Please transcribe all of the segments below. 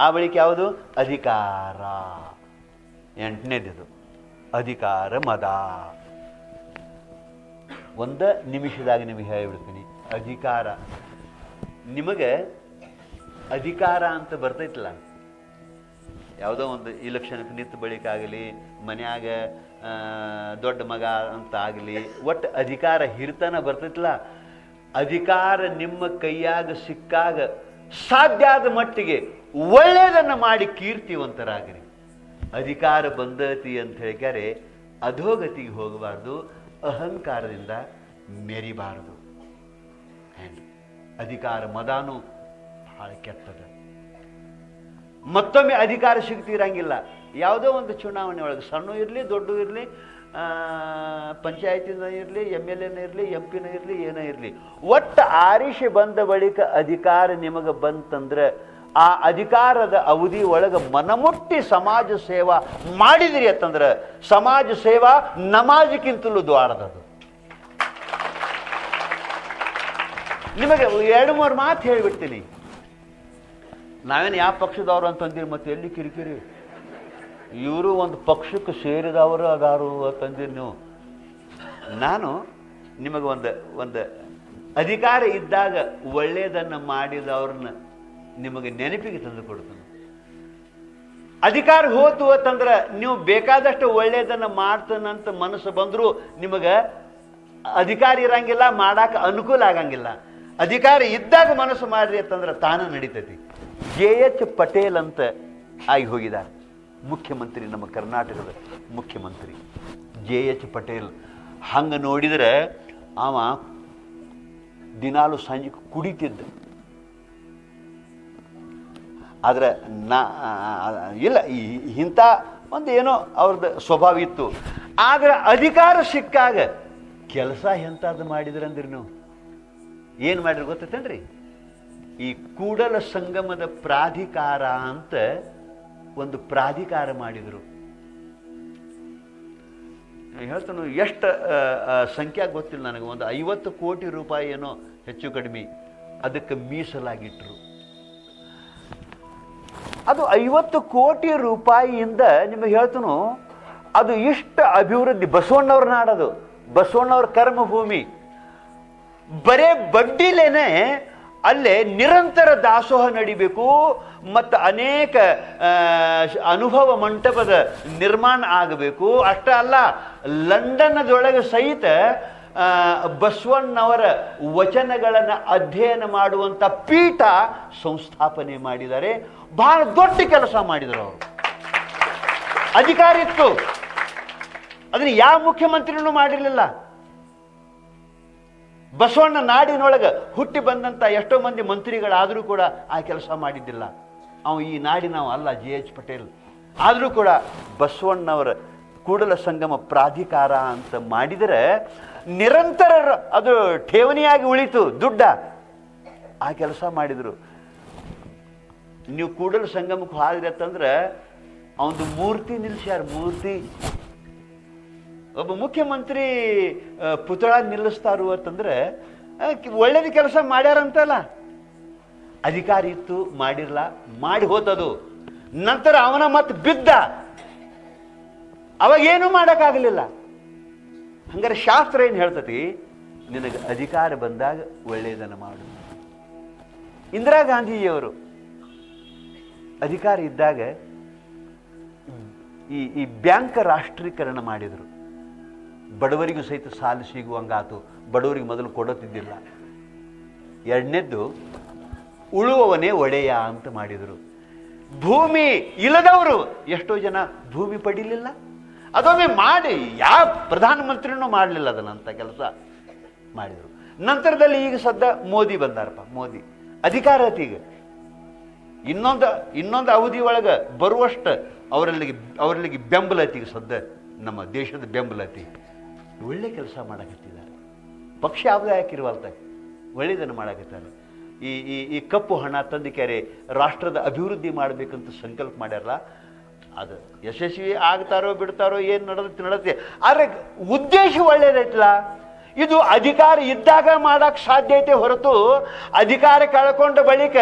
ಆ ಬಳಿಕ ಯಾವುದು? ಅಧಿಕಾರ. ಎಂಟನೇದಿದು. ಅಧಿಕಾರ ಮದ. ಒಂದ ನಿಮಿಷದಾಗ ನಿಮಗೆ ಹೇಳಿಬಿಡ್ತೀನಿ. ಅಧಿಕಾರ. ನಿಮಗೆ ಅಧಿಕಾರ ಅಂತ ಬರ್ತೈತಲ್ಲ. ಯಾವುದೋ ಒಂದು ಇಲೆಕ್ಷನ್ಗೆ ನಿಂತ ಬಳಿಕ ಆಗಲಿ, ಮನ್ಯಾಗ ದೊಡ್ಡ ಮಗ ಅಂತ ಆಗಲಿ, ಒಟ್ಟು ಅಧಿಕಾರ ಹಿರಿತನ ಬರ್ತೈತಲ್ಲ. ಅಧಿಕಾರ ನಿಮ್ಮ ಕೈಯಾಗ ಸಿಕ್ಕಾಗ ಸಾಧ್ಯ ಆದ ಮಟ್ಟಿಗೆ ಒಳ್ಳೆಯದನ್ನು ಮಾಡಿ ಕೀರ್ತಿವಂತರಾಗಿರಿ. ಅಧಿಕಾರ ಬಂದತಿ ಅಂತ ಹೇಳಿದರೆ ಅಧೋಗತಿಗೆ ಹೋಗಬಾರ್ದು, ಅಹಂಕಾರದಿಂದ ಮೆರಿಬಾರದು. ಅಧಿಕಾರ ಮದಾನು ಬಹಳ ಕೆಟ್ಟದ ಮತ್ತೊಮ್ಮೆ ಅಧಿಕಾರ ಸಿಗ್ತಿರಂಗಿಲ್ಲ. ಯಾವುದೋ ಒಂದು ಚುನಾವಣೆ ಒಳಗೆ ಸಣ್ಣ ಇರಲಿ ದೊಡ್ಡ ಇರಲಿ ಪಂಚಾಯತಿನ ಇರಲಿ, ಎಂ ಎಲ್ ಎನ ಇರಲಿ, ಎಂ ಪಿನ ಇರಲಿ, ಏನೇ ಇರಲಿ. ಒಟ್ಟು ಆರಿಸಿ ಬಂದ ಬಳಿಕ ಅಧಿಕಾರ ನಿಮಗೆ ಬಂತಂದ್ರೆ ಆ ಅಧಿಕಾರದ ಅವಧಿ ಒಳಗೆ ಮನಮುಟ್ಟಿ ಸಮಾಜ ಸೇವಾ ಮಾಡಿದಿರಿ ಅಂತಂದ್ರೆ ಸಮಾಜ ಸೇವಾ ನಮಾಜ್ಗಿಂತಲೂ ದ್ವಾರದದು. ನಿಮಗೆ ಎರಡು ಮೂರು ಮಾತು ಹೇಳಿಬಿಡ್ತೀನಿ. ನಾವೇನು ಯಾವ ಪಕ್ಷದವ್ರು ಅಂತಂದಿರಿ ಮತ್ತೆ ಎಲ್ಲಿ ಕಿರಿಕಿರಿ? ಇವರು ಒಂದು ಪಕ್ಷಕ್ಕೆ ಸೇರಿದವರು ಅದಾರು ಅಂತಂದಿರಿ ನೀವು. ನಾನು ನಿಮಗೆ ಒಂದು ಒಂದು ಅಧಿಕಾರ ಇದ್ದಾಗ ಒಳ್ಳೆಯದನ್ನು ಮಾಡಿದವ್ರನ್ನ ನಿಮಗೆ ನೆನಪಿಗೆ ತಂದು ಕೊಡ್ತೇನೆ. ಅಧಿಕಾರ ಹೋತು ಅಂತಂದ್ರೆ ನೀವು ಬೇಕಾದಷ್ಟು ಒಳ್ಳೆಯದನ್ನು ಮಾಡ್ತಾನಂತ ಮನಸ್ಸು ಬಂದರೂ ನಿಮಗೆ ಅಧಿಕಾರ ಇರಂಗಿಲ್ಲ, ಮಾಡಕ್ಕೆ ಅನುಕೂಲ ಆಗಂಗಿಲ್ಲ. ಅಧಿಕಾರ ಇದ್ದಾಗ ಮನಸ್ಸು ಮಾಡ್ರಿ ಅಂತಂದ್ರೆ ತಾನು ನಡೀತೈತಿ. ಜೆ ಎಚ್ ಪಟೇಲ್ ಅಂತ ಆಗಿ ಹೋಗಿದ್ದಾರೆ. ಮುಖ್ಯಮಂತ್ರಿ ನಮ್ಮ ಕರ್ನಾಟಕದ ಮುಖ್ಯಮಂತ್ರಿ. J H Patel. ಹಂಗೆ ನೋಡಿದರೆ ಅವ ದಿನಾಲು ಸಂಜೆ ಕುಡಿತಿದ್ದ. ಆದರೆ ನಾ, ಇಲ್ಲ ಇಂಥ ಒಂದು ಏನೋ ಅವ್ರದ್ದು ಸ್ವಭಾವ ಇತ್ತು. ಆದರೆ ಅಧಿಕಾರ ಸಿಕ್ಕಾಗ ಕೆಲಸ ಎಂಥದ್ದು ಮಾಡಿದ್ರಂದ್ರಿ ನೀವು. ಏನು ಮಾಡಿರಿ ಗೊತ್ತೈತೇನ್ರಿ? ಈ ಕೂಡಲ ಸಂಗಮದ ಪ್ರಾಧಿಕಾರ ಅಂತ ಒಂದು ಪ್ರಾಧಿಕಾರ ಮಾಡಿದರು. ಹೇಳ್ತಾನು, ಎಷ್ಟು ಸಂಖ್ಯೆ ಗೊತ್ತಿಲ್ಲ ನನಗೆ. ಒಂದು ಐವತ್ತು ಕೋಟಿ ರೂಪಾಯಿ ಏನೋ ಹೆಚ್ಚು ಕಡಿಮೆ ಅದಕ್ಕೆ ಮೀಸಲಾಗಿಟ್ಟರು ಅದು ಐವತ್ತು ಕೋಟಿ ರೂಪಾಯಿಯಿಂದ ನಿಮಗೆ ಹೇಳ್ತನು, ಅದು ಇಷ್ಟು ಅಭಿವೃದ್ಧಿ ಬಸವಣ್ಣವ್ರ ನಾಡದು. ಬಸವಣ್ಣವ್ರ ಕರ್ಮಭೂಮಿ. ಬರೇ ಬಡ್ಡಿಲೇನೆ ಅಲ್ಲೇ ನಿರಂತರ ದಾಸೋಹ ನಡಿಬೇಕು ಮತ್ತು ಅನೇಕ ಅನುಭವ ಮಂಟಪದ ನಿರ್ಮಾಣ ಆಗಬೇಕು. ಅಷ್ಟ ಅಲ್ಲ, ಲಂಡನ್ನದೊಳಗೆ ಸಹಿತ ಬಸವಣ್ಣವರ ವಚನಗಳನ್ನು ಅಧ್ಯಯನ ಮಾಡುವಂಥ ಪೀಠ ಸಂಸ್ಥಾಪನೆ ಮಾಡಿದ್ದಾರೆ. ಬಹಳ ದೊಡ್ಡ ಕೆಲಸ ಮಾಡಿದರು ಅವರು. ಅಧಿಕಾರಿತ್ತು ಅದನ್ನ ಯಾವ ಮುಖ್ಯಮಂತ್ರಿನೂ ಮಾಡಿರಲಿಲ್ಲ. ಬಸವಣ್ಣ ನಾಡಿನೊಳಗೆ ಹುಟ್ಟಿ ಬಂದಂಥ ಎಷ್ಟೋ ಮಂದಿ ಮಂತ್ರಿಗಳಾದರೂ ಕೂಡ ಆ ಕೆಲಸ ಮಾಡಿದ್ದಿಲ್ಲ. ಅವ ಈ ನಾಡಿನವ ಅಲ್ಲ, ಜಿ ಎಚ್ ಪಟೇಲ್. ಆದರೂ ಕೂಡ ಬಸವಣ್ಣವರ ಕೂಡಲ ಸಂಗಮ ಪ್ರಾಧಿಕಾರ ಅಂತ ಮಾಡಿದರೆ ನಿರಂತರ ಅದು ಠೇವಣಿಯಾಗಿ ಉಳಿತು ದುಡ್ಡ. ಆ ಕೆಲಸ ಮಾಡಿದರು. ನೀವು ಕೂಡಲ ಸಂಗಮಕ್ಕೆ ಹಾದ್ರಿ ಅಂತಂದ್ರೆ ಅವನದು ಮೂರ್ತಿ ನಿಲ್ಸ್ಯಾರ, ಮೂರ್ತಿ. ಒಬ್ಬ ಮುಖ್ಯಮಂತ್ರಿ ಪುತಳ ನಿಲ್ಲಿಸ್ತಾರು ಅಂತಂದ್ರೆ ಒಳ್ಳೇದು ಕೆಲಸ ಮಾಡ್ಯಾರಂತಲ್ಲ. ಅಧಿಕಾರ ಇತ್ತು, ಮಾಡಿರ್ಲ, ಮಾಡಿ ಹೋತದು. ನಂತರ ಅವನ ಮತ್ತೆ ಬಿದ್ದ. ಅವಾಗೇನು ಮಾಡೋಕ್ಕಾಗಲಿಲ್ಲ. ಹಂಗಾರೆ ಶಾಸ್ತ್ರ ಏನು ಹೇಳ್ತತಿ? ನಿನಗೆ ಅಧಿಕಾರ ಬಂದಾಗ ಒಳ್ಳೆಯದನ್ನು ಮಾಡು. ಇಂದಿರಾ ಗಾಂಧಿಯವರು ಅಧಿಕಾರ ಇದ್ದಾಗ ಈ ಈ ಬ್ಯಾಂಕ್ ರಾಷ್ಟ್ರೀಕರಣ ಮಾಡಿದರು. ಬಡವರಿಗೂ ಸಹಿತ ಸಾಲ ಸಿಗುವಂಗಾತು ಬಡವರಿಗೆ ಮೊದಲು ಕೊಡುತ್ತಿದ್ದಿಲ್ಲ. ಎರಡನೇದ್ದು, ಉಳುವವನೇ ಒಡೆಯ ಅಂತ ಮಾಡಿದರು. ಭೂಮಿ ಇಲ್ಲದವರು ಎಷ್ಟೋ ಜನ ಭೂಮಿ ಪಡೀಲಿಲ್ಲ. ಅದೊಮ್ಮೆ ಮಾಡಿ ಯಾವ ಪ್ರಧಾನಮಂತ್ರಿನೂ ಮಾಡಲಿಲ್ಲ ಅದನ್ನಂಥ ಕೆಲಸ ಮಾಡಿದರು. ನಂತರದಲ್ಲಿ ಈಗ ಸದ್ದ ಮೋದಿ ಬಂದಾರಪ್ಪ, ಮೋದಿ. ಅಧಿಕಾರ ಈಗ. ಇನ್ನೊಂದು ಇನ್ನೊಂದು ಅವಧಿ ಒಳಗೆ ಬರುವಷ್ಟು ಅವರಲ್ಲಿಗೆ ಅವರಲ್ಲಿಗೆ ಬೆಂಬಲ ಐತಿ ಈಗ ಸದ್ದ ನಮ್ಮ ದೇಶದ ಬೆಂಬಲ ಐತಿ ಒಳ್ಳೆ ಕೆಲಸ ಮಾಡಕತ್ತಿದ್ದಾರೆ. ಪಕ್ಷ ಯಾವುದೇ ಹಾಕಿರುವಲ್ತ ಒಳ್ಳೆಯದನ್ನು ಮಾಡಕತ್ತಾರೆ. ಈ ಈ ಈ ಕಪ್ಪು ಹಣ ತಂದು ಕೆರೆ ರಾಷ್ಟ್ರದ ಅಭಿವೃದ್ಧಿ ಮಾಡಬೇಕಂತ ಸಂಕಲ್ಪ ಮಾಡ್ಯಾರಲ್ಲ, ಅದು ಯಶಸ್ವಿ ಆಗ್ತಾರೋ ಬಿಡ್ತಾರೋ ಏನು ನಡೆದತ್ತೆ ನಡತ್ತೆ ಆದರೆ ಉದ್ದೇಶ ಒಳ್ಳೇದೈತಲ್ಲ. ಇದು ಅಧಿಕಾರ ಇದ್ದಾಗ ಮಾಡಕ್ಕೆ ಸಾಧ್ಯ ಐತೆ ಹೊರತು ಅಧಿಕಾರ ಕಳ್ಕೊಂಡ ಬಳಿಕ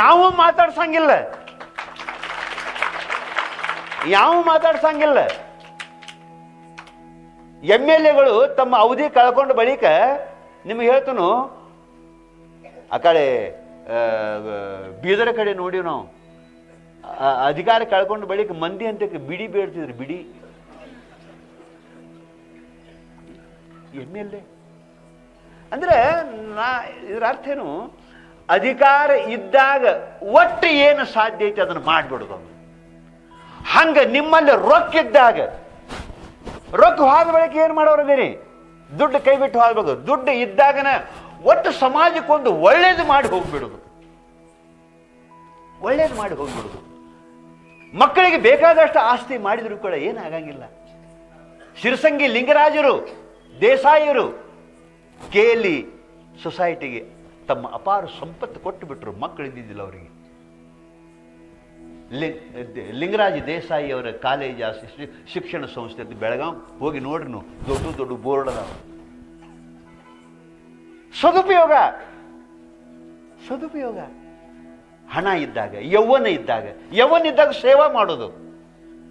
ಯಾವ ಮಾತಾಡ್ಸಂಗಿಲ್ಲ. ಯಾವ ಮಾತಾಡ್ಸಂಗಿಲ್ಲ. ಎಂ ಎಲ್ ಎಗಳು ತಮ್ಮ ಅವಧಿ ಕಳ್ಕೊಂಡ ಬಳಿಕ ನಿಮ್ಗೆ ಹೇಳ್ತನು, ಆ ಕಡೆ ಬೀದರ ಕಡೆ ನೋಡಿವಿ ನಾವು. ಅಧಿಕಾರ ಕಳ್ಕೊಂಡ ಬಳಿಕ ಮಂದಿ ಅಂತ ಬಿಡಿ ಬೇಡ್ತಿದ್ರು, ಬಿಡಿ. M L A? ಅಂದ್ರೆ, ನಾ, ಇದರ ಅರ್ಥ ಏನು? ಅಧಿಕಾರ ಇದ್ದಾಗ ಒಟ್ಟು ಏನು ಸಾಧ್ಯ ಐತೆ ಅದನ್ನು ಮಾಡಿಬಿಡೋದು ಹಂಗೆ ನಿಮ್ಮಲ್ಲಿ ರೊಕ್ಕ ಇದ್ದಾಗ ರೊಕ್ಕ ಹೋದ ಬಳಿಕ ಏನು ಮಾಡೋರದಿರಿ ದುಡ್ಡು ಕೈ ಬಿಟ್ಟು ಹೋಗ್ಬೋದು. ದುಡ್ಡು ಇದ್ದಾಗನ ಒಟ್ಟು ಸಮಾಜಕ್ಕೊಂದು ಒಳ್ಳೇದು ಮಾಡಿ ಹೋಗ್ಬಿಡುದು. ಒಳ್ಳೇದು ಮಾಡಿ ಹೋಗ್ಬಿಡುದು. ಮಕ್ಕಳಿಗೆ ಬೇಕಾದಷ್ಟು ಆಸ್ತಿ ಮಾಡಿದ್ರು ಕೂಡ ಏನಾಗಂಗಿಲ್ಲ ಶಿರಸಂಗಿ ಲಿಂಗರಾಜರು, ದೇಸಾಯಿಯರು, ಕೇಲಿ ಸೊಸೈಟಿಗೆ ತಮ್ಮ ಅಪಾರ ಸಂಪತ್ತು ಕೊಟ್ಟು ಬಿಟ್ಟರು ಮಕ್ಕಳು ಇದ್ದಿದ್ದಿಲ್ಲ ಅವರಿಗೆ. ಲಿ- ಲಿಂಗರಾಜ ದೇಸಾಯಿ ಅವರ ಕಾಲೇಜ್ ಶಿಕ್ಷಣ ಸಂಸ್ಥೆ ಬೆಳಗಾಂ ಹೋಗಿ ನೋಡ್ರಿ ದೊಡ್ಡ ದೊಡ್ಡ ಬೋರ್ಡ್ ಅದಾವ. ಸದುಪಯೋಗ. ಸದುಪಯೋಗ. ಹಣ ಇದ್ದಾಗ ಯೌವನ ಇದ್ದಾಗ ಯೌವನ ಇದ್ದಾಗ ಸೇವಾ ಮಾಡೋದು.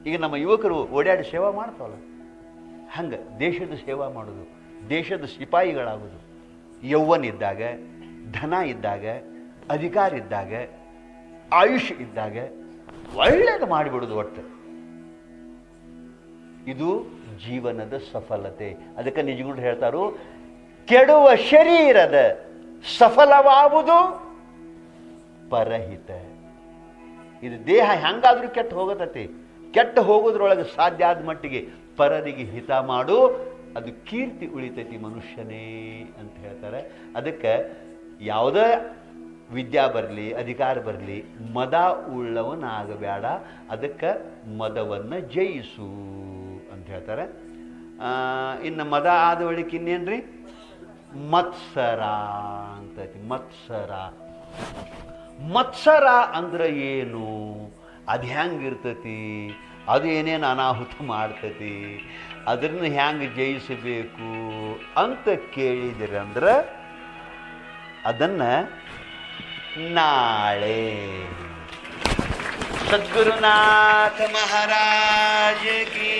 ಈಗ ನಮ್ಮ ಯುವಕರು ಓಡಾಡಿ ಸೇವಾ ಮಾಡ್ತಾವಲ್ಲ. ಹಂಗ ದೇಶದ ಸೇವಾ ಮಾಡೋದು, ದೇಶದ ಸಿಪಾಯಿಗಳಾಗೋದು. ಯೌವನ ಇದ್ದಾಗ, ಧನ ಇದ್ದಾಗ, ಅಧಿಕಾರ ಇದ್ದಾಗ, ಆಯುಷ್ ಇದ್ದಾಗ ಒಳ್ಳೇದು ಮಾಡಿಬಿಡೋದು ಒಟ್ಟು. ಇದು ಜೀವನದ ಸಫಲತೆ. ಅದಕ್ಕೆ ನಿಜಗಳು ಹೇಳ್ತಾರು, ಕೆಡುವ ಶರೀರದ ಸಫಲವಾಗುವುದು ಪರಹಿತ. ಇದು ದೇಹ ಹೆಂಗಾದ್ರೂ ಕೆಟ್ಟ ಹೋಗತತಿ. ಕೆಟ್ಟು ಹೋಗೋದ್ರೊಳಗೆ ಸಾಧ್ಯ ಆದ ಮಟ್ಟಿಗೆ ಪರರಿಗೆ ಹಿತ ಮಾಡು, ಅದು ಕೀರ್ತಿ ಉಳಿತೈತಿ ಮನುಷ್ಯನೇ ಅಂತ ಹೇಳ್ತಾರೆ. ಅದಕ್ಕೆ ಯಾವುದೇ ವಿದ್ಯಾ ಬರಲಿ, ಅಧಿಕಾರ ಬರಲಿ, ಮದ ಉಳ್ಳವನಾಗಬೇಡ, ಅದಕ್ಕೆ ಮದವನ್ನು ಜಯಿಸು ಅಂತ ಹೇಳ್ತಾರೆ. ಇನ್ನು ಮದ ಆದ ಇನ್ನೇನು ರೀ ಮತ್ಸರ ಅಂತ ಐತಿ, ಮತ್ಸರ. ಮತ್ಸರ ಅಂದ್ರೆ ಏನು? ಅದು ಹೆಂಗಿರ್ತತಿ ಅದು ಏನೇನು ಅನಾಹುತ ಮಾಡ್ತತಿ? ಅದನ್ನು ಹೆಂಗೆ ಜಯಿಸಬೇಕು ಅಂತ ಕೇಳಿದಿರಂದ್ರೆ ಅದನ್ನು सदगुरुनाथ महाराज की